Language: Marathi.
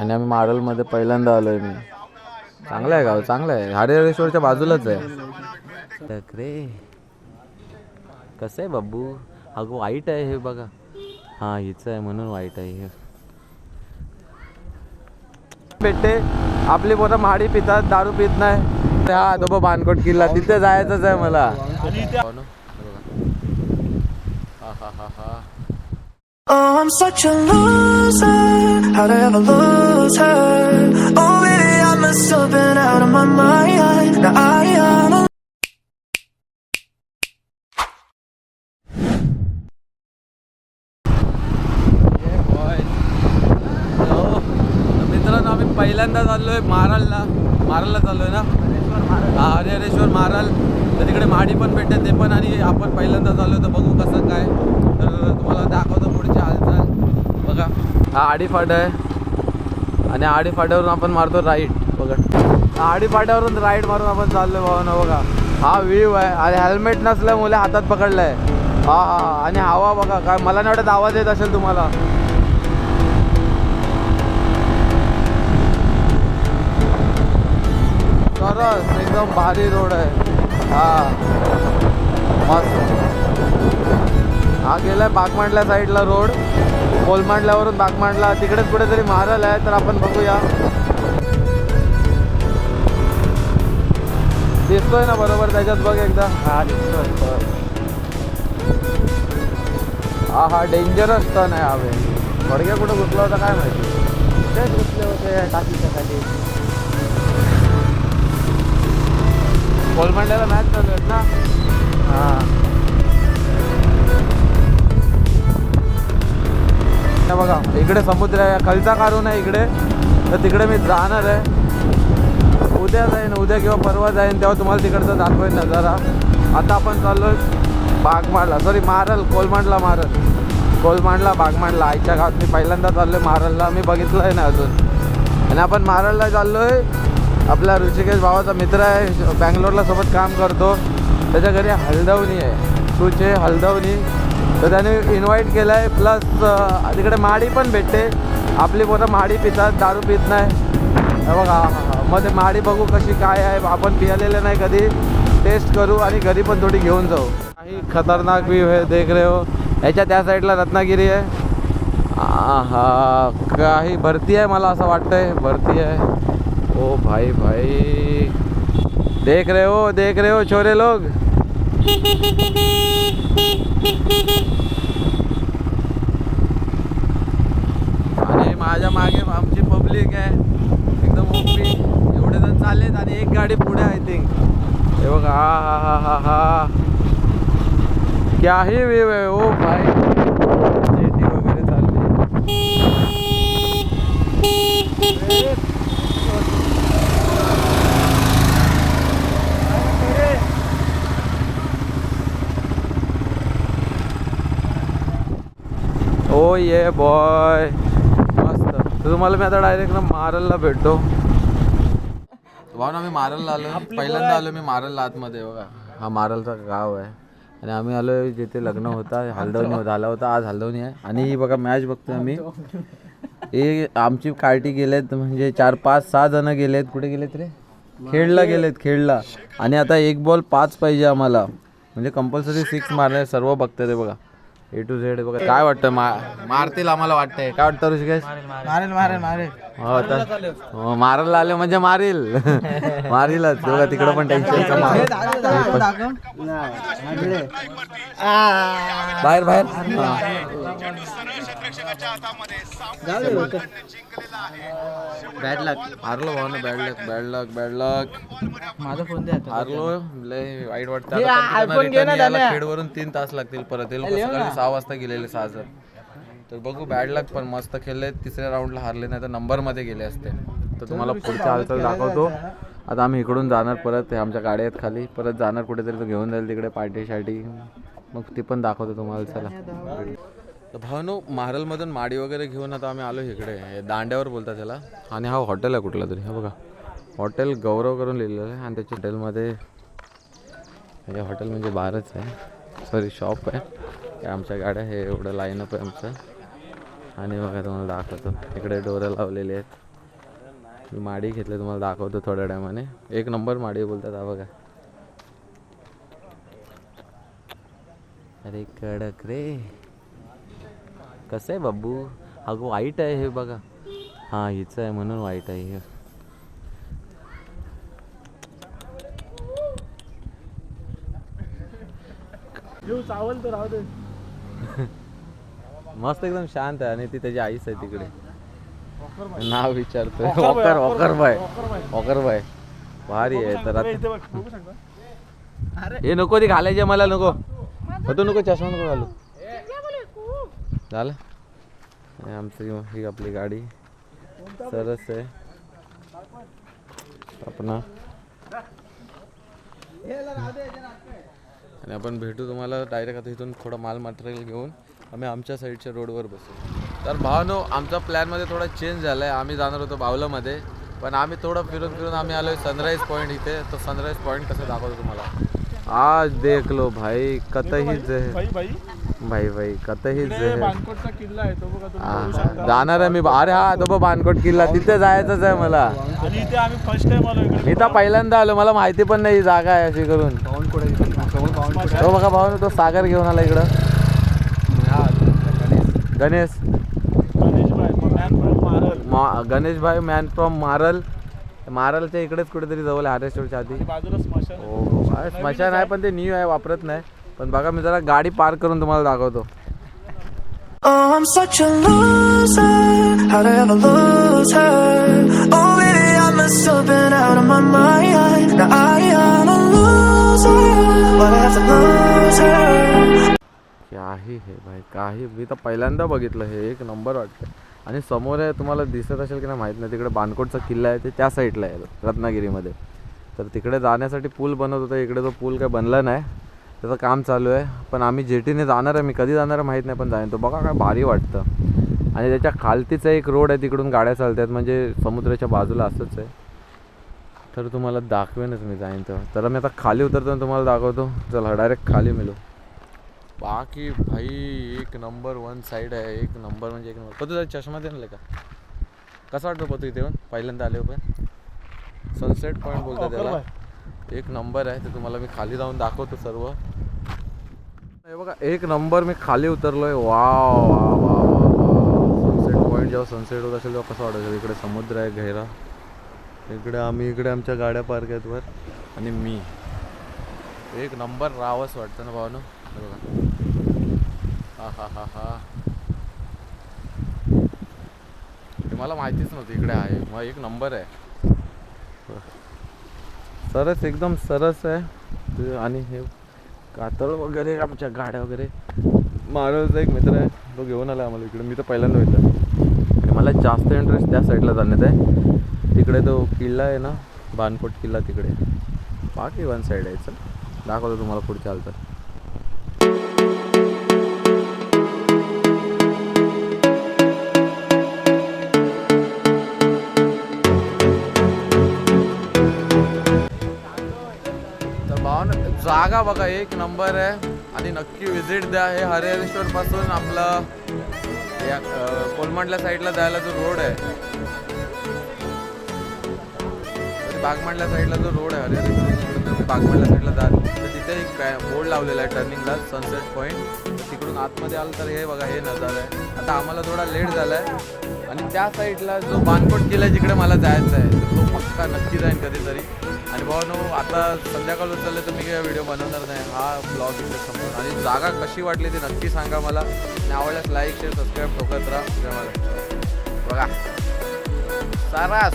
आणि आम्ही मारलमध्ये पहिल्यांदा आलोय मी. चांगलं आहे गाव चांगलं आहे. हरिहरेश्वरच्या बाजूलाच आहे. रे. कसं आहे बाबू? अगं वाईट आहे हे बघा. हां हिचं आहे म्हणून वाईट आहे हे. भेटते आपली पोरं माडी पितात दारू पित नाही. हा तो बघ बानकोट किल्ला तिथे जायचंच आहे मला. Oh, I'm such a loser. How'd I ever lose her? Oh, baby, I must have been out of my mind. Now I am. alone. Hello मित्रांनो आम्ही पहिल्यांदा चाललोय मारलला मारलला चाललोय ना हा हरिहरेश्वर महाराज. तर तिकडे माडी पण भेटते ते पण आणि आपण पहिल्यांदा आलो तर बघू कसं काय. तर तुम्हाला दाखवतो पुढची हालचाल. बघा हा आडीफाटा आहे. आणि आडीफाट्यावरून आपण मारतो राईट बघा. आडीफाट्यावरून राईट मारून आपण चाललो भावना बघा. हा व्ह्यू आहे आणि हेल्मेट नसल्यामुळे हातात पकडलं आहे हा हा. आणि हवा बघा काय मला नाही वाटत आवाज येत असेल तुम्हाला. सरस एकदम भारी रोड आहे. हा. मस्त. हा गेलाय बागमांडल्या साईडला रोड. कोलमांडल्यावरून बागमांडला. तिकडेच कुठेतरी मारल आहे तर आपण बघूया. दिसतोय ना बरोबर त्याच्यात बघ एकदा. हा दिसतोय हा हा डेंजरस टर्न आहे हवे थोडक्या कुठं घुसला होता काय माहिती? तेच घुसले होते टाकीच्या खाली? कोलमांड्याला मॅच चालू आहेत ना? हां. बघा इकडे समुद्र आहे कलचा काढून आहे इकडे. तर तिकडे मी जाणार आहे. उद्या जाईन उद्या किंवा परवा जाईन तेव्हा तुम्हाला तिकडचं दाखवेन नजारा. आता आपण चाललोय बागमाडला सॉरी मारल कोलमांडला मारल. कोलमांडला बागमांडला आईच्या गावात मी पहिल्यांदा चाललोय मारलला. मी बघितलं आहे ना अजून. आणि आपण मारलला चाललोय आपला ऋषिकेश भावाचा मित्र आहे बँगलोरला सोबत काम करतो. त्याच्या घरी हलदवणी आहे. सुचे हलदवणी तर त्याने इन्व्हाइट केलं आहे प्लस तिकडे माडी पण भेटते. आपली पोरं माडी पितात दारू पित नाही. बघा मग ते माडी बघू कशी काय आहे. आपण पियालेले नाही कधी. टेस्ट करू आणि घरी पण थोडी घेऊन जाऊ. काही खतरनाक व्ह्यू आहे देख रे हो. याच्या त्या साईडला रत्नागिरी आहे. हा काही भरती आहे मला असं वाटतंय. भरती आहे. ओ भाई भाई। देख रहे हो देख रहे हो छोरे लोग? आणि माझ्या मागे आमची पब्लिक आहे. एकदम ओपी एवढे जण चाललेत आणि एक गाडी पुढे आय थिंक हे बघा हा हा हा हा हा. क्या ही व्यू आहे? ओ भाई जेटी वगैरे चालली ओ ये बॉय मस्त. तर तुम्हाला मी आता डायरेक्ट ना मारलला भेटतो. भाऊ ना मी मारलला आलो पहिल्यांदा आलो मी मारलला आतमध्ये बघा. हा मारलचा गाव आहे. आणि आम्ही आलो जिथे लग्न होता हलदवणी झाला होता आज हलदवणी आहे. आणि ही बघा मॅच बघतोय आम्ही. हे आमची कार्टी गेलेत म्हणजे चार पाच सहा जण गेलेत. कुठे गेलेत रे? खेळला गेलेत खेळला. आणि आता एक बॉल पाच पाहिजे आम्हाला. म्हणजे कंपल्सरी सिक्स मारणे सर्व बघते ते बघा. ए टू झेड बघा काय वाटतं मा मारतील आम्हाला वाटतंय. काय वाटतं ऋषिकेश? मारेल मारेल मारेल. हो तर हो, मारायला आले म्हणजे मारील. मारीलच. बघा तिकडं पण टेन्शन बाहेर बाहेर. हा. बॅड लक हारलो भाऊ ना bad luck bad luck bad luck माझा फोन द्या हारलो. लय वाईट वाटतं. आता पण iPhone घे ना return यायला दादा. खेडवरून तीन तास लागतील परत. ते लोक सकाळी सहा वाजता गेलेले सहा तर बघू बॅड लक पण मस्त खेळले. तिसऱ्या राऊंडला हारले नाही तर नंबरमध्ये गेले असते. तर तुम्हाला पुढच्या हालचाल दाखवतो. आता आम्ही इकडून जाणार परत. हे आमच्या गाड्या आहेत खाली. परत जाणार कुठेतरी तो घेऊन जाईल तिकडे पार्टी शार्टी मग ती पण दाखवतो तुम्हाला चला. तर भावनो महारलमधून माडी वगैरे घेऊन आता आम्ही आलो इकडे. दांड्यावर बोलतात त्याला आणि हा हॉटेल आहे कुठला तरी. हा बघा. हॉटेल गौरव करून लिहिलेलं आहे आणि त्याच्या हॉटेलमध्ये हे हॉटेल म्हणजे बारच आहे. सॉरी शॉप आहे. हे आमच्या गाड्या हे एवढं लाईनअप आहे आमचं. आणि बघा तुम्हाला दाखवतो. इकडे डोरं लावलेली आहेत. मी माडी घेतली तुम्हाला दाखवतो थोड्या टायमाने. एक नंबर माडी बोलतात हा बघा. अरे कडक रे. कसं आहे बाबू? अगं वाईट आहे हे बघा. हां हिचं आहे म्हणून वाईट आहे हे. चावल तर राहू दे. मस्त एकदम शांत आहे आणि ती त्याची आईच आहे तिकडे. नाव विचारतोय. Walker walker bye. Walker bye. भारी आहे तर आता हे नको ती घालायची मला नको. तू नको चष्मा नको घालू. झालं आणि आमची ही आपली गाडी सरस आहे आपण आणि आपण भेटू तुम्हाला डायरेक्ट आता इथून थोडं माल मटेरियल घेऊन. आम्ही आमच्या साईडच्या रोडवर बसू. तर भावनो आमचा प्लॅनमध्ये थोडा चेंज झाला आहे आम्ही जाणार होतो बावलामध्ये. पण आम्ही थोडं फिरून फिरून आम्ही आलो सनराईज पॉईंट इथे. तर सनराईज पॉईंट कसं दाखवतो तुम्हाला? आज देख लो भाई कतही बाई बाई भाई भाई। कतही बानकोटचा किल्ला आहे तो बघा तुम्ही बघू हा, शकता. जाणार आहे मी. अरे हा तो बघ बानकोट किल्ला तिथे जायचंच आहे मला. आणि इथे आम्ही फर्स्ट टाइम आलो इकडे. मी तर पहिल्यांदा आलो मला माहिती पण नाही ही जागा आहे अशी करून. तो बघा भाऊ तो सागर घेऊन आला इकडं. गणेश. गणेश भाई मारल मा गणेश भाई मॅन फ्रॉम मारल मारलच्या इकडेच कुठेतरी जवळ आहे हारेश्वरच्या आधी बाजूला स्मशान आहे. हो हो आहे, स्मशान आहे पण ते न्यू आहे वापरत नाही पण बघा मी जरा गाडी पार्क करून तुम्हाला दाखवतो Oh, I'm such a loser. How'd I ever lose her? Oh, baby, I must have been out of my mind. Now I am a loser. But I have to lose her. काही हे भाई काही मी तर पहिल्यांदा बघितलं हे एक नंबर वाटतं आणि समोर आहे तुम्हाला दिसत असेल की नाही माहीत नाही तिकडे बांधकोटचा किल्ला आहे ते त्या साईडला आहे रत्नागिरीमध्ये. तर तिकडे जाण्यासाठी पूल बनवत होता इकडे तो पूल काय बनला नाही त्याचं काम चालू आहे. पण आम्ही जेटीने जाणार आहे मी कधी जाणार आहे माहीत नाही पण जाईन. तो बघा काय भारी वाटतं. आणि त्याच्या खालतीचा एक रोड आहे तिकडून गाड्या चालतात म्हणजे समुद्राच्या बाजूला असंच आहे. तर तुम्हाला दाखवेनच मी जाईन तर तर मी आता खाली उतरतो आणि तुम्हाला दाखवतो. चला डायरेक्ट खाली मिळू बाकी भाई एक नंबर वन साईड आहे एक नंबर म्हणजे एक नंबर तुझा चष्मा दे ना का. कसा वाटतो पतू इथे येऊन? पहिल्यांदा आले पण सनसेट पॉईंट वॉकर त्याला. एक नंबर आहे ते तुम्हाला मी खाली जाऊन दाखवतो सर्व. हे बघा एक नंबर मी खाली उतरलोय. वा वा वा वा सनसेट पॉईंट जेव्हा सनसेट होत असेल तेव्हा कसं वाटत असेल इकडे समुद्र आहे गहिरा इकडे आम्ही इकडे आमच्या गाड्या पार्क आहेत वर. आणि मी. एक नंबर रावस वाटतं ना भावनो? बघा. हा हा हा हा. ते मला माहितीच नव्हतं इकडे आहे. मग एक नंबर आहे. सरस एकदम सरस आहे. ते आणि हे कातळ वगैरे आमच्या गाड्या वगैरे. महाराजचा एक मित्र आहे तो घेऊन आला आम्हाला इकडे. मी तर पहिल्यांदा होतं मला जास्त इंटरेस्ट त्या साईडला जाण्यात आहे. तिकडे तो किल्ला आहे ना बानकोट किल्ला तिकडे. बाकी वन साईड आहे चल. दाखवतो तुम्हाला पुढच्या हालतात जागा बघा एक नंबर आहे. आणि नक्की विजिट द्या. हे हरिहरेश्वर पासून आपलं या कोलमंडल्या साईडला जायला जो रोड आहे. बागमंडल्या साईडला जो रोड आहे हरिहरेश्वर बागमंडल्या साईडला जात. तर तिथे एक बोर्ड लावलेला आहे टर्निंगला सनसेट पॉईंट तिकडून आतमध्ये आलं तर हे बघा हे नजारा आहे. आता आम्हाला थोडा लेट झाला आहे आणि त्या साईडला जो बानकोट किल्ला आहे जिकडे मला जायचं आहे तो पक्का नक्की जाईन कधीतरी. आणि भाऊ आता संध्याकाळ उचलले तर मी काही व्हिडिओ बनवणार नाही. हा ब्लॉग इथे समजून आणि जागा कशी वाटली ती नक्की सांगा मला. आणि आवडल्यास लाईक शेअर सबस्क्राईब ठोकत राहा. बघा. सारास.